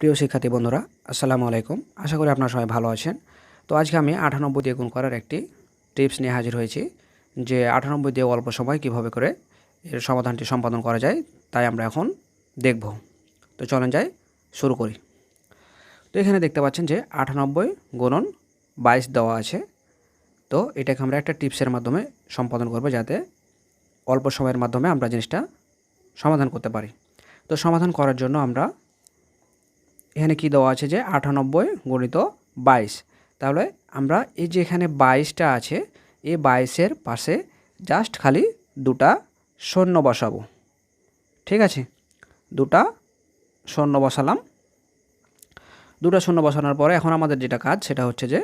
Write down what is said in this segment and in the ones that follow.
প্রিয় শিক্ষার্থী বন্ধুরা, আসসালামু আলাইকুম। আশা করি আপনারা সবাই ভালো আছেন। তো আজকে আমি আটানব্বই দিয়ে গুণ করার একটি টিপস নিয়ে হাজির হয়েছি যে আটানব্বই দিয়ে অল্প সময় কীভাবে করে এর সমাধানটি সম্পাদন করা যায়, তাই আমরা এখন দেখব। তো চলেন যাই, শুরু করি। তো এখানে দেখতে পাচ্ছেন যে আটানব্বই গুণন বাইশ দেওয়া আছে। তো এটাকে আমরা একটা টিপসের মাধ্যমে সম্পাদন করব যাতে অল্প সময়ের মাধ্যমে আমরা জিনিসটা সমাধান করতে পারি। তো সমাধান করার জন্য আমরা এখানে কি দেওয়া আছে যে আটানব্বই গণিত বাইশ। তাহলে আমরা এই যে এখানে বাইশটা আছে, এই বাইশের পাশে জাস্ট খালি দুটা শূন্য বসাবো। ঠিক আছে? দুটা শূন্য বসালাম। দুটা শূন্য বসানোর পরে এখন আমাদের যেটা কাজ সেটা হচ্ছে যে,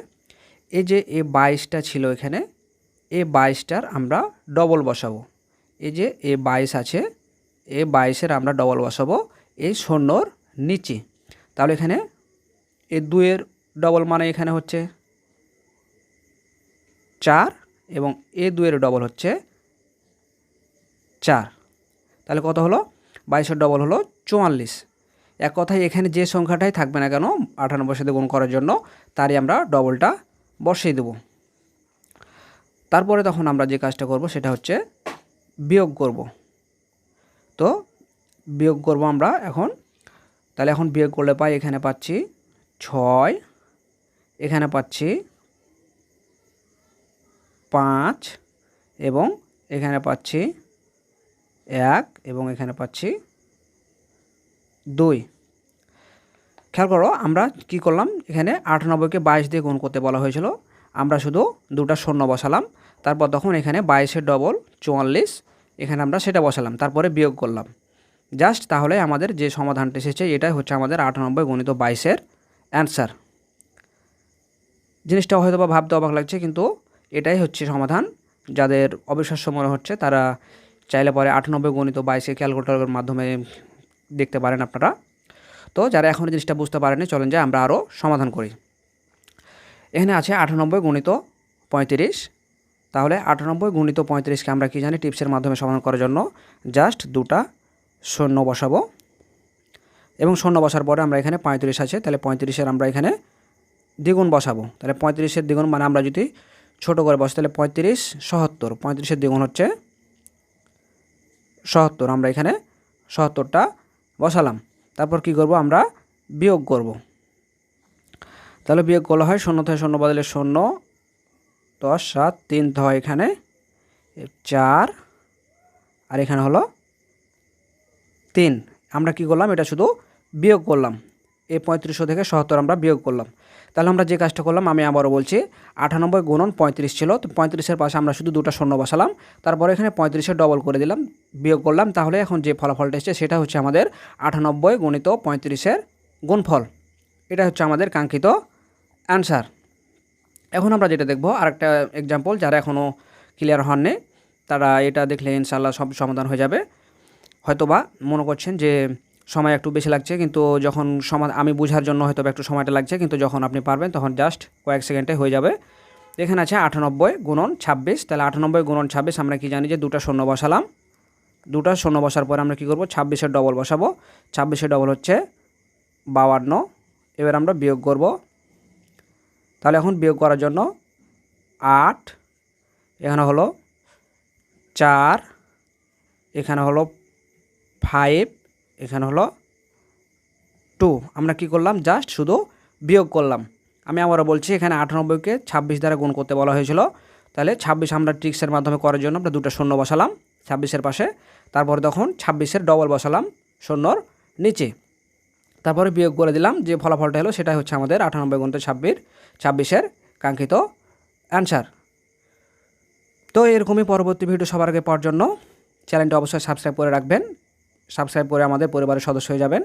এই যে এ বাইশটা ছিল এখানে এ বাইশটার আমরা ডবল বসাবো। এই যে এ বাইশ আছে এ বাইশের আমরা ডবল বসাবো, এই শূন্যর নিচে। তাহলে এখানে এ দুয়ের ডবল মানে এখানে হচ্ছে চার এবং এ দুয়ের ডবল হচ্ছে চার। তাহলে কত হলো? বাইশের ডবল হলো চুয়াল্লিশ। এক কথায় এখানে যে সংখ্যাটাই থাকবে না কেন আটানব্বই সাথে গুণ করার জন্য তারই আমরা ডবলটা বসিয়ে দেব। তারপরে তখন আমরা যে কাজটা করব সেটা হচ্ছে বিয়োগ করব। তো বিয়োগ করব আমরা এখন তাহলে এখন বিয়োগ করলে পাই, এখানে পাচ্ছি ছয়, এখানে পাচ্ছি পাঁচ এবং এখানে পাচ্ছি এক এবং এখানে পাচ্ছি দুই। খেয়াল করো, আমরা কি করলাম? এখানে আটানব্বইকে বাইশ দিয়ে গুণ করতে বলা হয়েছিল। আমরা শুধু দুটা শূন্য বসালাম। তারপর তখন এখানে বাইশের ডবল চুয়াল্লিশ, এখানে আমরা সেটা বসালাম। তারপরে বিয়োগ করলাম। জাস্ট তাহলে আমাদের যে সমাধানটা এসেছে, এটাই হচ্ছে আমাদের আটানব্বই গণিত বাইশের অ্যান্সার জিনিসটা হয়তো বা ভাবতে অবাক লাগছে, কিন্তু এটাই হচ্ছে সমাধান। যাদের অবিশ্বাস্য মনে হচ্ছে, তারা চাইলে পরে আটানব্বই গণিত বাইশে ক্যালকুলেটরের মাধ্যমে দেখতে পারেন আপনারা। তো যারা এখন জিনিসটা বুঝতে পারেনি চলেন যে আমরা আরও সমাধান করি। এখানে আছে আটানব্বই গণিত পঁয়ত্রিশ। তাহলে আটানব্বই গুণিত পঁয়ত্রিশকে আমরা কি জানি, টিপসের মাধ্যমে সমাধান করার জন্য জাস্ট দুটা শূন্য বসাবো। এবং শূন্য বসার পরে আমরা এখানে পঁয়ত্রিশ আছে, তাহলে পঁয়ত্রিশের আমরা এখানে দ্বিগুণ বসাবো। তাহলে পঁয়ত্রিশের দ্বিগুণ মানে আমরা যদি ছোট করে বসি, তাহলে পঁয়ত্রিশ সহত্তর। পঁয়ত্রিশের দ্বিগুণ হচ্ছে সহত্তর। আমরা এখানে সহত্তরটা বসালাম। তারপর কি করব আমরা? বিয়োগ করব। তাহলে বিয়োগ করলে হয় শূন্য থেকে শূন্য বদলে শূন্য, দশ, সাত, তিন হয় এখানে চার, আর এখানে হলো তিন। আমরা কি করলাম? এটা শুধু বিয়োগ করলাম। এই পঁয়ত্রিশশো থেকে সত্তর আমরা বিয়োগ করলাম। তাহলে আমরা যে কাজটা করলাম, আমি আবারও বলছি, আটানব্বই গুণন পঁয়ত্রিশ ছিল, তো পঁয়ত্রিশের পাশে আমরা শুধু দুটো শূন্য বসালাম। তারপরে এখানে পঁয়ত্রিশের ডবল করে দিলাম, বিয়োগ করলাম। তাহলে এখন যে ফলাফলটা এসছে, সেটা হচ্ছে আমাদের আটানব্বই গণিত পঁয়ত্রিশের গুণফল। এটা হচ্ছে আমাদের কাঙ্ক্ষিত অ্যান্সার এখন আমরা যেটা দেখব, আরেকটা এক্সাম্পল যারা এখনও ক্লিয়ার হননি, তারা এটা দেখলে ইনশাল্লাহ সব সমাধান হয়ে যাবে। হয়তোবা মনে করছেন যে সময় একটু বেশি লাগছে, কিন্তু যখন সমা, আমি বোঝার জন্য হয়তো একটু সময়টা লাগছে, কিন্তু যখন আপনি পারবেন তখন জাস্ট কয়েক সেকেন্ডে হয়ে যাবে। এখানে আছে আটানব্বই গুণন ছাব্বিশ, তাহলে আটানব্বই গুণন ছাব্বিশ আমরা কি জানি যে দুটা শূন্য বসালাম। দুটা শূন্য বসার পরে আমরা কি করব? ছাব্বিশের ডবল বসাবো। ছাব্বিশের ডবল হচ্ছে বাউান্ন এবার আমরা বিয়োগ করব। তাহলে এখন বিয়োগ করার জন্য আট, এখানে হলো চার, এখানে হলো ফাইভ এখানে হলো টু আমরা কি করলাম? জাস্ট শুধু বিয়োগ করলাম। আমি আবারও বলছি, এখানে আটানব্বইকে ছাব্বিশ দ্বারা গুণ করতে বলা হয়েছিল। তাহলে ছাব্বিশ আমরা ট্রিক্সের মাধ্যমে করার জন্য আমরা দুটো শূন্য বসালাম ছাব্বিশের পাশে। তারপরে তখন ছাব্বিশের ডবল বসালাম শূন্যর নিচে। তারপরে বিয়োগ করে দিলাম, যে ফলাফলটা হলো সেটাই হচ্ছে আমাদের আটানব্বই গুণতে ছাব্বিশ, ছাব্বিশের কাঙ্ক্ষিত অ্যান্সার তো এরকমই পরবর্তী ভিডিও সবার আগে পাওয়ার জন্য। চ্যানেলটা অবশ্যই সাবস্ক্রাইব করে রাখবেন। সাবস্ক্রাইব করে আমাদের পরিবারের সদস্য হয়ে যাবেন।